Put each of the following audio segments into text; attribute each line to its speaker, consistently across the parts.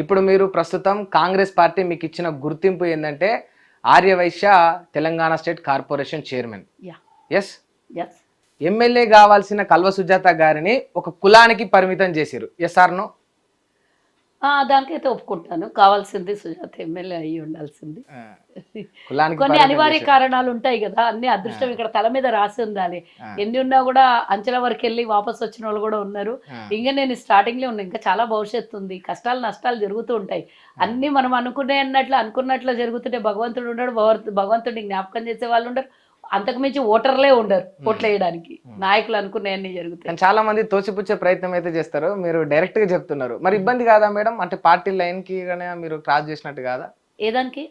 Speaker 1: ఇప్పుడు మీరు ప్రస్తుతం కాంగ్రెస్ పార్టీ మీకు ఇచ్చిన గుర్తింపు ఏంటంటే Aryavysya Telangana state corporation chairman. Yes
Speaker 2: yes
Speaker 1: MLA కావాల్సిన కల్వ సుజాత గారిని ఒక కులానికి పరిమితం చేశారు ఎస్ ఆర్ నో
Speaker 2: దానికైతే ఒప్పుకుంటాను. కావాల్సింది సుజాత ఎమ్మెల్యే అయ్యి ఉండాల్సింది.
Speaker 1: కులానికి
Speaker 2: కొన్ని అనివార్య. కారణాలు ఉంటాయి కదా అన్ని అదృష్టం ఇక్కడ తల మీద రాసి ఉండాలి. ఎన్ని ఉన్నా కూడా అంచెల వరకు వెళ్ళి వాపస్ వచ్చిన వాళ్ళు కూడా ఉన్నారు. ఇంకా నేను స్టార్టింగ్లో ఉన్నా ఇంకా చాలా భవిష్యత్తు ఉంది. కష్టాలు నష్టాలు జరుగుతూ ఉంటాయి. అన్ని మనం అనుకునే అన్నట్లు అనుకున్నట్లు జరుగుతుంటే భగవంతుడు ఉండడు. భగవంతు- భగవంతుడిని జ్ఞాపకం చేసే వాళ్ళు ఉండరు. అంతకు మించి ఓటర్లే ఉండరు ఓట్లు వేయడానికి నాయకులు అనుకునేవన్నీ జరుగుతాయి.
Speaker 1: చాలా మంది తోసిపుచ్చే ప్రయత్నం అయితే చేస్తారు. మీరు డైరెక్ట్గా చెప్తున్నారు. మరి ఇబ్బంది కాదా మేడం? అంటే పార్టీ లైన్కి మీరు క్రాస్ చేసినట్టు కాదా?
Speaker 2: ఏదానికి?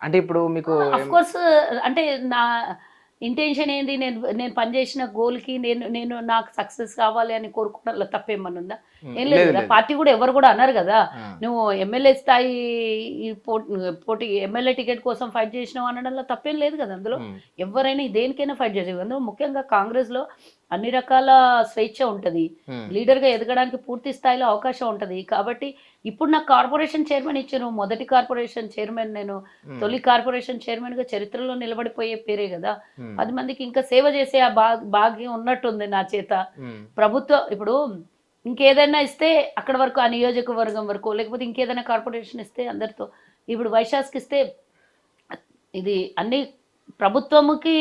Speaker 1: అంటే ఇప్పుడు మీకు
Speaker 2: కోర్స్ అంటే నా ఇంటెన్షన్ ఏంది నేను నేను పనిచేసిన గోల్కి నేను నేను నాకు సక్సెస్ కావాలి అని కోరుకోవడంలో తప్పేమన్నా ఉందా ఏం లేదు కదా. పార్టీ కూడా ఎవరు కూడా అన్నారు కదా. నువ్వు ఎమ్మెల్యే స్థాయి పోటీ ఎమ్మెల్యే టికెట్ కోసం ఫైట్ చేసినావు అనడంలో తప్పేం లేదు కదా అందులో. ఎవరైనా దేనికైనా ఫైట్ చేసేది అందులో ముఖ్యంగా కాంగ్రెస్లో అన్ని రకాల స్వేచ్ఛ ఉంటది
Speaker 1: ఉమ్.
Speaker 2: లీడర్గా ఎదగడానికి పూర్తి స్థాయిలో అవకాశం ఉంటది కాబట్టి ఇప్పుడు నాకు కార్పొరేషన్ చైర్మన్ ఇచ్చాను మొదటి కార్పొరేషన్ చైర్మన్ నేను. తొలి కార్పొరేషన్ చైర్మన్గా చరిత్రలో నిలబడిపోయే పేరే కదా. పది మందికి ఇంకా సేవ చేసే ఆ భాగ్యం ఉన్నట్టుంది నా చేత. ప్రభుత్వం ఇప్పుడు ఇంకేదైనా ఇస్తే అక్కడ వరకు ఆ నియోజకవర్గం వరకు లేకపోతే ఇంకేదైనా కార్పొరేషన్ ఇస్తే అందరితో ఇప్పుడు వైశాస్కి ఇస్తే ఇది అన్ని ప్రభుత్వముకి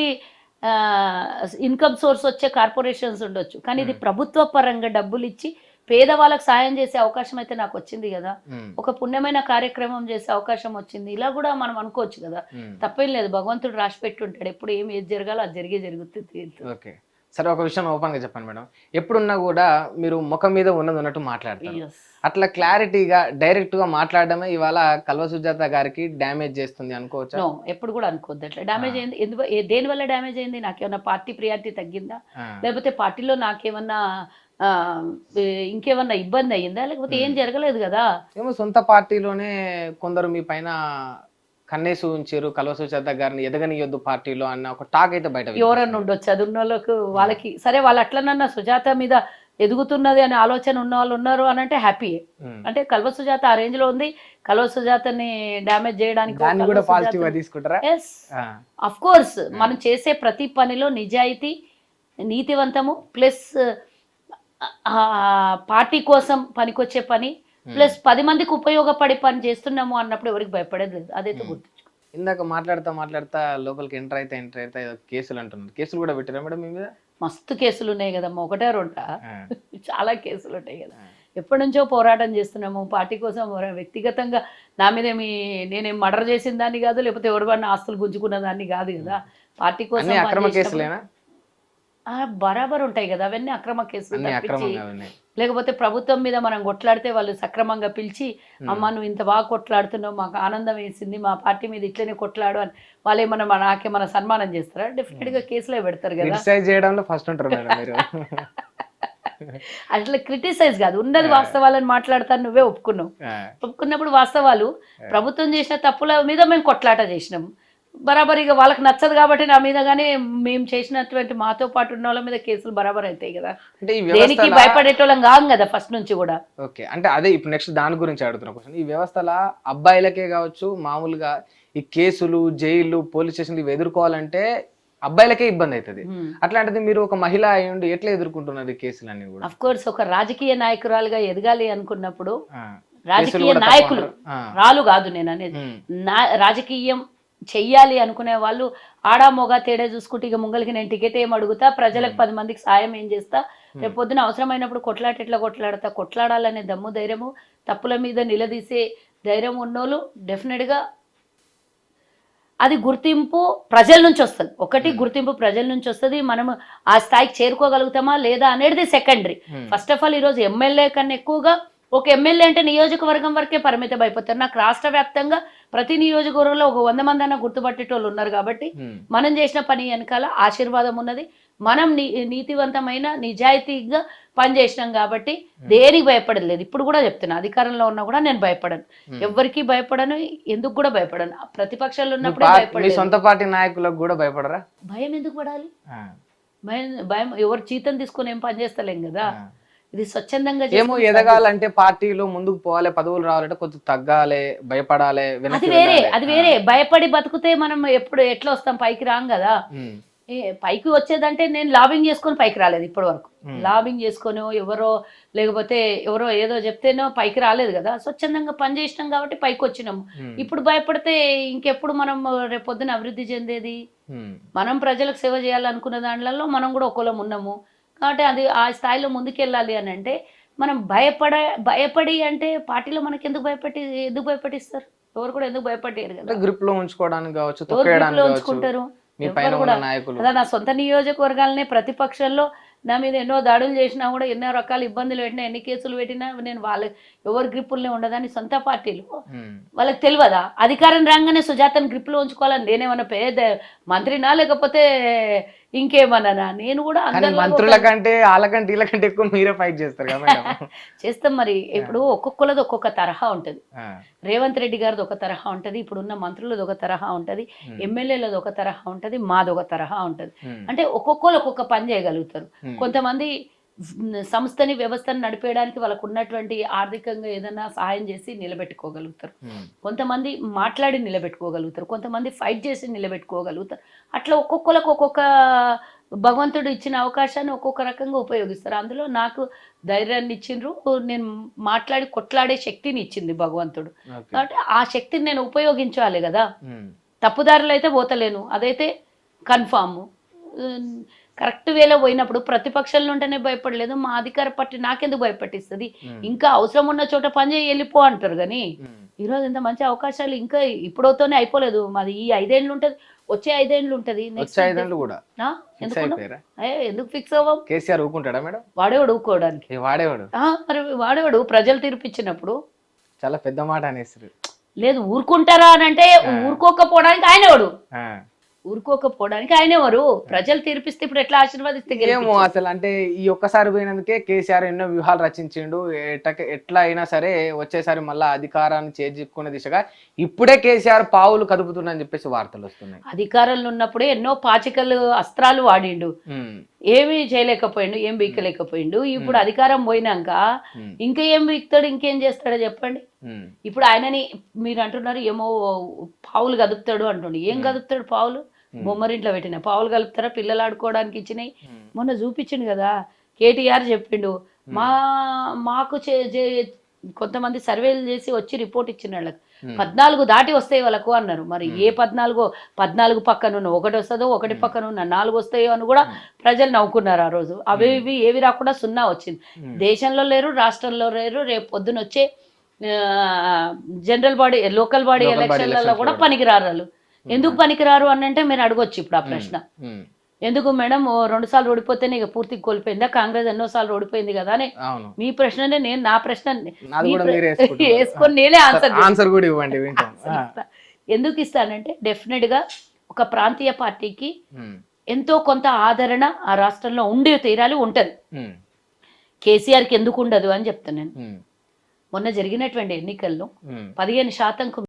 Speaker 2: ఇన్కమ్ సోర్స్ వచ్చే కార్పొరేషన్స్ ఉండొచ్చు కానీ ఇది ప్రభుత్వ పరంగా డబ్బులు ఇచ్చి పేదవాళ్ళకి సాయం చేసే అవకాశం అయితే నాకు వచ్చింది కదా. ఒక పుణ్యమైన కార్యక్రమం చేసే అవకాశం వచ్చింది. ఇలా కూడా మనం అనుకోవచ్చు కదా. తప్పేం లేదు. భగవంతుడు రాసి పెట్టుంటాడు ఎప్పుడు ఏం ఏది జరగాలో అది జరిగే జరుగుతుంది.
Speaker 1: ఓకే. సరే ఒక విషయం ఓపెన్గా చెప్పండి మేడం. ఎప్పుడున్నా కూడా మీరు ముఖం మీద ఉన్నది ఉన్నట్టు మాట్లాడతారు. అట్లా క్లారిటీగా డైరెక్ట్గా మాట్లాడడమే ఇవాళ కల్వ సుజాత గారికి డ్యామేజ్ చేస్తుంది అనుకోవచ్చా?
Speaker 2: ఎప్పుడు కూడా అనుకోవద్దు. అట్లా డ్యామేజ్ అయింది. ఎందుకు? ఏ- దేని వల్ల డ్యామేజ్ అయింది? నాకేమన్నా పార్టీ ప్రియారిటీ తగ్గిందా. లేకపోతే పార్టీలో నాకేమన్నా ఇంకేమన్నా ఇబ్బంది అయ్యిందా లేకపోతే ఏం జరగలేదు కదా?
Speaker 1: ఏమో సొంత పార్టీలోనే కొందరు మీ పైన కన్నేసి ఉంచారు కల్వ సుజాత గారిని ఎదగనియొద్దు పార్టీలో అన్న ఒక టాక్ అయితే బయట.
Speaker 2: ఎవరన్నా ఉండొచ్చు చదువున్న వాళ్ళకు వాళ్ళకి సరే వాళ్ళు అట్లనన్నా సుజాత మీద ఎదుగుతున్నది అనే ఆలోచన ఉన్న వాళ్ళు ఉన్నారు అని అంటే హ్యాపీ. అంటే కల్వ సుజాత ఆ రేంజ్లో ఉంది కల్వ సుజాతని డ్యామేజ్ చేయడానికి ఎస్. అఫ్ కోర్స్ మనం చేసే ప్రతి పనిలో నిజాయితీ నీతివంతము ప్లస్ పార్టీ కోసం పనికొచ్చే పని ప్లస్ పది మందికి ఉపయోగపడే పని చేస్తున్నాము అన్నప్పుడు ఎవరికి భయపడేది లేదు. అదైతే గుర్తుంచుకో
Speaker 1: ఇందాక మాట్లాడుతా మాట్లాడుతా లోపలికి ఎంటర్ అయితే ఎంటర్ అయితే ఏదో కేసులు అంటున్నారు. కేసులు కూడా పెట్టారా మేడం మీ మీద?
Speaker 2: మస్తు కేసులు ఉన్నాయి కదమ్మా. ఒకటే రెండా. చాలా కేసులు ఉంటాయి కదా. ఎప్పటి నుంచో పోరాటం చేస్తున్నాము. పార్టీ కోసం వ్యక్తిగతంగా నా మీద ఏమి నేనేం మర్డర్ చేసిన దాన్ని కాదు లేకపోతే ఎవరి వాడిని ఆస్తులు గుంజుకున్న దాన్ని కాదు కదా. పార్టీ కోసం
Speaker 1: అన్ని అక్రమ
Speaker 2: పనిచేసినప్పుడు-
Speaker 1: కేసులేనా
Speaker 2: ఆ, బరాబర్ ఉంటాయి కదా అవన్నీ అక్రమ కేసులు లేకపోతే ప్రభుత్వం మీద మనం కొట్లాడితే వాళ్ళు సక్రమంగా పిలిచి అమ్మ నువ్వు ఇంత బాగా కొట్లాడుతున్నావు మాకు ఆనందం వేసింది మా పార్టీ మీద ఇట్లనే కొట్లాడు అని వాళ్ళు ఏమన్నా మన నాకేమన్నా సన్మానం చేస్తారా? డెఫినెట్గా కేసులే పెడతారు కదా.
Speaker 1: చేయడంలో ఫస్ట్ ఉంటారు మీరు.
Speaker 2: అట్లా క్రిటిసైజ్ కాదు ఉన్నది వాస్తవాలని మాట్లాడతాను నువ్వే ఒప్పుకున్నావు. ఒప్పుకున్నప్పుడు వాస్తవాలు ప్రభుత్వం చేసిన తప్పుల మీద మేము కొట్లాట చేసినాం. బరాబరిగా వాళ్ళకి నచ్చదు కాబట్టి నా మీద కానీ మేము చేసినటువంటి మాతో పాటు ఉన్న వాళ్ళ మీద కేసులు బరాబర్ అవుతాయి కదా.
Speaker 1: అంటే
Speaker 2: దేనికి భయపడేటోళ్ళం కాం కదా ఫస్ట్ నుంచి కూడా.
Speaker 1: ఓకే. అంటే అదే ఇప్పుడు నెక్స్ట్ దాని గురించి అడుగుతున్న క్వశ్చన్. ఈ వ్యవస్థలో అబ్బాయిలకే కావచ్చు మామూలుగా ఈ కేసులు జైలు పోలీస్ స్టేషన్లు ఇవి ఎదుర్కోవాలంటే అబ్బాయిలకే ఇబ్బంది అవుతుంది అట్లాంటిది మీరు ఒక మహిళ అయ్యుండి ఎట్లా ఎదుర్కొంటున్నారు ఈ కేసులన్నీ కూడా?
Speaker 2: అఫ్ కోర్స్ ఒక రాజకీయ నాయకురాలుగా ఎదగాలి అనుకున్నప్పుడు. రాజకీయ నాయకులు. రాలు కాదు నేను అనేది రాజకీయం చెయ్యాలి అనుకునే వాళ్ళు ఆడా మొగ తేడా చూసుకుంటే ఇక ముంగలికి నేను టికెట్ ఏం అడుగుతా? ప్రజలకు పది మందికి సాయం ఏం చేస్తా? రేపు పొద్దున అవసరమైనప్పుడు కొట్లాట ఎట్లా కొట్లాడతా? కొట్లాడాలనే దమ్ము ధైర్యము తప్పుల మీద నిలదీసే ధైర్యం ఉన్నోళ్ళు డెఫినెట్గా అది గుర్తింపు ప్రజల నుంచి వస్తుంది. ఒకటి గుర్తింపు ప్రజల నుంచి వస్తుంది. మనము ఆ స్థాయికి చేరుకోగలుగుతామా లేదా అనేది సెకండరీ. ఫస్ట్ ఆఫ్ ఆల్ ఈరోజు ఎమ్మెల్యే కన్నా ఎక్కువగా ఒక ఎమ్మెల్యే అంటే నియోజకవర్గం వరకే పరిమితం అయిపోతారు. నాకు రాష్ట్ర వ్యాప్తంగా ప్రతి నియోజకవర్గంలో ఒక వంద మంది అన్న గుర్తుపట్టేటోళ్ళు ఉన్నారు కాబట్టి. మనం చేసిన పని వెనకాల ఆశీర్వాదం ఉన్నది. మనం నీతివంతమైన నిజాయితీగా పనిచేసినాం కాబట్టి దేనికి భయపడలేదు. ఇప్పుడు కూడా చెప్తున్నా అధికారంలో ఉన్నా కూడా నేను భయపడను. ఎవరికి భయపడను ఎందుకు కూడా భయపడను. ప్రతిపక్షాలు ఉన్నప్పుడే
Speaker 1: సొంత పార్టీ నాయకులకు కూడా భయపడరా?
Speaker 2: భయం ఎందుకు పడాలి. భయం భయం ఎవరు చీతం తీసుకొని ఏం పని చేస్తలేం కదా. ఇది స్వచ్ఛందంగా
Speaker 1: ఏమో ఎదగాలంటే పార్టీలో ముందుకు పోవాలి పదవులు రావాలంటే కొంచెం తగ్గాలి భయపడాలి
Speaker 2: అది వేరే. అది వేరే. భయపడి బతికితే మనం ఎప్పుడు ఎట్లా వస్తాం? పైకి రాం కదా. పైకి వచ్చేదంటే నేను లాబింగ్ చేసుకొని పైకి రాలేదు ఇప్పటి వరకు. లాబింగ్ చేసుకొని ఎవరో లేకపోతే ఎవరో ఏదో చెప్తేనో పైకి రాలేదు కదా. స్వచ్ఛందంగా పని చేసినాం కాబట్టి పైకి వచ్చినాము. ఇప్పుడు భయపడితే ఇంకెప్పుడు మనం రేపొద్దున అభివృద్ధి చెందేది? మనం ప్రజలకు సేవ చేయాలనుకున్న దాంట్లో మనం కూడా ఒకలం ఉన్నాము. కాబట్టి అది ఆ స్థాయిలో ముందుకెళ్ళాలి అని అంటే మనం భయపడ భయపడి అంటే పార్టీలో మనకి ఎందుకు భయపెట్టి ఎందుకు భయపెట్టిస్తారు? ఎవరు కూడా ఎందుకు భయపడ్డారు కదా.
Speaker 1: గ్రిప్లో ఉంచుకోవడానికి కావచ్చు
Speaker 2: ఉంచుకుంటారు? నా సొంత నియోజకవర్గాలనే ప్రతిపక్షంలో నా మీద ఎన్నో దాడులు చేసినా కూడా ఎన్నో రకాల ఇబ్బందులు పెట్టినా ఎన్ని కేసులు పెట్టినా నేను వాళ్ళ ఎవరి గ్రిప్పుల్నే ఉండదని సొంత పార్టీలు. వాళ్ళకి తెలియదా? అధికారం రాగానే సుజాతను గ్రిప్లో ఉంచుకోవాలని నేనేమన్నా పేద మంత్రినా లేకపోతే ఇంకేమన్నా నేను కూడా
Speaker 1: మంత్రుల కంటే వాళ్ళకంటే వీళ్ళకంటే ఎక్కువ మీరే ఫైట్ చేస్తారు
Speaker 2: చేస్తాం మరి. ఇప్పుడు ఒక్కొక్కలది ఒక్కొక్క తరహా ఉంటుంది. రేవంత్ రెడ్డి గారిది ఒక తరహా ఉంటుంది. ఇప్పుడున్న మంత్రులది ఒక తరహా ఉంటుంది. ఎమ్మెల్యేలది ఒక తరహా ఉంటుంది. మాది ఒక తరహా ఉంటుంది. అంటే ఒక్కొక్కరు ఒక్కొక్క పని చేయగలుగుతారు. కొంతమంది సంస్థని వ్యవస్థను నడిపేయడానికి వాళ్ళకు ఉన్నటువంటి ఆర్థికంగా ఏదైనా సహాయం చేసి నిలబెట్టుకోగలుగుతారు. కొంతమంది మాట్లాడి నిలబెట్టుకోగలుగుతారు. కొంతమంది ఫైట్ చేసి నిలబెట్టుకోగలుగుతారు. అట్లా ఒక్కొక్కరికి ఒక్కొక్క భగవంతుడు ఇచ్చిన అవకాశాన్ని ఒక్కొక్క రకంగా ఉపయోగిస్తారు. అందులో నాకు ధైర్యాన్ని ఇచ్చిండ్రు. నేను మాట్లాడి కొట్లాడే శక్తిని ఇచ్చింది భగవంతుడు. కాబట్టి ఆ శక్తిని నేను ఉపయోగించాలి కదా. తప్పుదారులు అయితే పోతలేను. అదైతే కన్ఫామ్. కరెక్ట్ వేలో పోయినప్పుడు ప్రతిపక్షాల ఉంటేనే భయపడలేదు మా అధికార పార్టీ నాకెందుకు భయపట్టిస్తుంది? ఇంకా అవసరం ఉన్న చోట పని చేయి వెళ్ళిపో అంటారు కానీ ఈరోజు ఇంత మంచి అవకాశాలు ఇంకా ఇప్పుడతోనే అయిపోలేదు. మాది ఈ ఐదేళ్ళు ఉంటది వచ్చే ఐదేళ్ళు ఉంటది ఎందుకు ఫిక్స్ అవ్వం?
Speaker 1: కేసీఆర్ ఊకుంటాడా మేడం?
Speaker 2: వాడేవాడు ఊకోవడానికి
Speaker 1: వాడేవాడు
Speaker 2: మరి వాడేవాడు ప్రజలు తీర్పిచ్చినప్పుడు
Speaker 1: చాలా పెద్ద మాట అనేసారు
Speaker 2: లేదు ఊరుకుంటారా అని అంటే ఊరుకోకపోవడానికి ఆయనవాడు ఊరుకోకపోవడానికి ఆయనెవరు ప్రజలు తీర్పిస్తే ఇప్పుడు ఎట్లా ఆశీర్వాదిస్తే
Speaker 1: ఏమో? అసలు అంటే ఈ ఒక్కసారి పోయినందుకే కేసీఆర్ ఎన్నో వ్యూహాలు రచించిండు. ఎట్ట- ఎట్లా అయినా సరే వచ్చేసారి మళ్ళా అధికారాన్ని చేజిక్కునే దిశగా ఇప్పుడే కేసీఆర్ పావులు కదుపుతుండని చెప్పేసి వార్తలు వస్తున్నాయి.
Speaker 2: అధికారంలో ఉన్నప్పుడే ఎన్నో పాచికలు అస్త్రాలు వాడిండు. ఏమీ చేయలేకపోయిండు ఏం బీకలేకపోయిండు. ఇప్పుడు అధికారం పోయినాక ఇంకా ఏం బీక్తాడు ఇంకేం చేస్తాడో చెప్పండి. ఇప్పుడు ఆయనని మీరు అంటున్నారు ఏమో పావులు కదుపుతాడు అంటుండు. ఏం కదుపుతాడు పావులు? బొమ్మరింట్లో పెట్టిన. పావులు కలుపుతారా? పిల్లలు ఆడుకోవడానికి ఇచ్చినాయి.
Speaker 1: ఉమ్,
Speaker 2: మొన్న చూపించిండు కదా కేటీఆర్ చెప్పిండు. మా మాకు కొంతమంది సర్వేలు చేసి వచ్చి రిపోర్ట్ ఇచ్చిన వాళ్ళకి. పద్నాలుగు దాటి వస్తాయి వాళ్ళకు అన్నారు. మరి ఏ పద్నాలుగో? పద్నాలుగు పక్కన ఉన్న ఒకటి వస్తుందో ఒకటి పక్కన ఉన్న నాలుగు వస్తాయో అని కూడా ప్రజలు నవ్వుకున్నారు ఆ రోజు. అవి ఇవి ఏవి రాకుండా సున్నా వచ్చింది. దేశంలో లేరు రాష్ట్రంలో లేరు. రేపు పొద్దున వచ్చే జనరల్ బాడీ లోకల్ బాడీ ఎలక్షన్లలో కూడా
Speaker 1: కూడా.
Speaker 2: పనికిరారు వాళ్ళు. ఎందుకు పనికిరారు అని అంటే మీరు అడగొచ్చు ఇప్పుడు ఆ ప్రశ్న.
Speaker 1: ఉమ్,
Speaker 2: ఎందుకు మేడం ఓ రెండు సార్లు ఓడిపోతేనే ఇక పూర్తిగా కోల్పోయిందా? కాంగ్రెస్ ఎన్నో సార్లు ఓడిపోయింది కదా అని. మీ ప్రశ్ననే నేను నా ప్రశ్న. వేసుకొని నేనే ఆన్సర్
Speaker 1: ఆన్సర్ కూడా ఇవ్వండి
Speaker 2: ఎందుకు ఇస్తానంటే డెఫినెట్గా ఒక ప్రాంతీయ పార్టీకి ఎంతో కొంత ఆదరణ ఆ రాష్ట్రంలో ఉండి తీరాలి ఉంటది. కేసీఆర్కి ఎందుకు ఉండదు అని చెప్తాను నేను. మొన్న జరిగినటువంటి ఎన్నికల్లో. పదిహేను శాతంకు